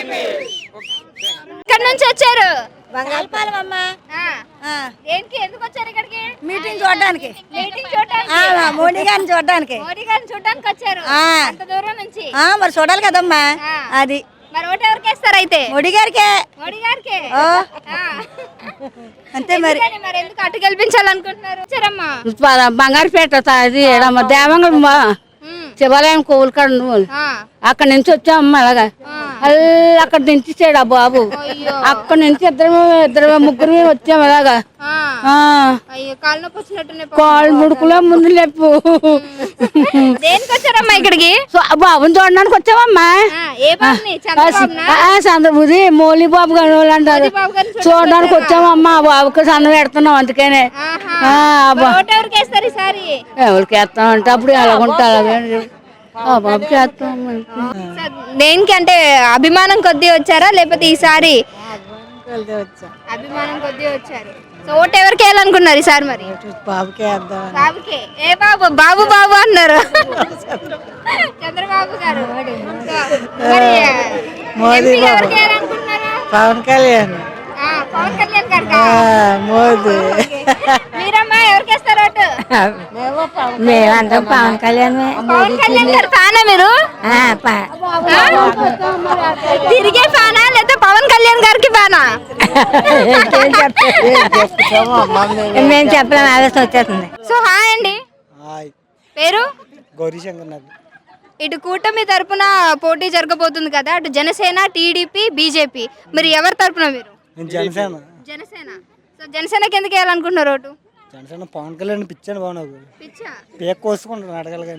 ఇక్కడ నుంచి వచ్చారు? బంగాళపాలెం అమ్మ. ఆ, ఆ, దేనికి ఎందుకు వచ్చారు ఇక్కడికి? మీటింగ్ చూడడానికి. మీటింగ్ చూడడానికి. ఆ, మోడీ గారిని చూడడానికి. మోడీ గారిని చూడడానికి వచ్చారు. ఆ. అంత దూరం నుంచి. ఆ, మరి చూడాలి కదమ్మా. అది. మరి ఓటు ఎవరికి వేస్తారు అయితే? మోడీ గారికే. మోడీ. అంతే మరి ఎందుకని మరి. ఎందుకు అటు గెలిపించాలనుకుంటున్నారు? వచ్చారమ్మా. బంగారుపేట అది దేవంగం. శివాలయం కోవులకాడ ఆ. అక్కడ నుంచి వచ్చామమ్మ అలాగా. అల్లా అక్కడ దించేసాడు ఆ బాబు. అక్కడ నుంచి ఇద్దరు ఇద్దరు ముగ్గురు వచ్చాము అలాగా. కాళ్ళు ముడుకులో ముందు లేపు. దేనికి వచ్చారమ్మా ఇక్కడికి? బాబుని చూడడానికి ఆ, చంద్రబుది మౌలి బాబు గారు అంటారు. చూడడానికి వచ్చామమ్మా బాబుకి సన్నం పెడుతున్నాం అందుకనే. ఎవరికి వేస్తారు ఈసారి? ఎవరికి వేస్తాం అంటే అప్పుడు ఎలా ఉంటా అలాగే దేనికి అంటే అభిమానం కొద్దీ వచ్చారా? లేకపోతే ఈసారి? అభిమానం కొద్దీ వచ్చారు. సో ఓటు ఎవరికి వేయాలనుకున్నారు ఈసారి మరి? బాబుకే బాబుకి. ఏ బాబు? బాబు బాబు అన్నారు. చంద్రబాబు గారు. మోదీ పవన్ కళ్యాణ్ పవన్ కళ్యాణ్ గారు మోదీ మీరమ్మా ఎవరికి వేస్తారు ఓటు మేమందరం పవన్ కళ్యాణ్ పవన్ కళ్యాణ్ గారు ఫ్యానా మీరు? ఆ? తిరిగే ఫ్యానా లేదా పవన్ కళ్యాణ్ గారికి ఫ్యానా? మేము చెప్పలేము ఆవేశం వచ్చేస్తుంది సో హాయ్ అండి. పేరు? గౌరీశంకర్ నాకు ఇటు కూటమి తరపున పోటీ జరగబోతుంది కదా అటు జనసేన టీడీపీ బీజేపీ. మరి ఎవరి తరపున మీరు? నేను జనసేన. జనసేన. సో జనసేనకి ఎందుకు వేయాలనుకుంటున్నారు ఓటు? జనసేన పవన్ కళ్యాణ్ పిచ్చాను బాబు నాకు. పిచ్చా? పేక్ కోసుకుంటాను అడగాలి కానీ.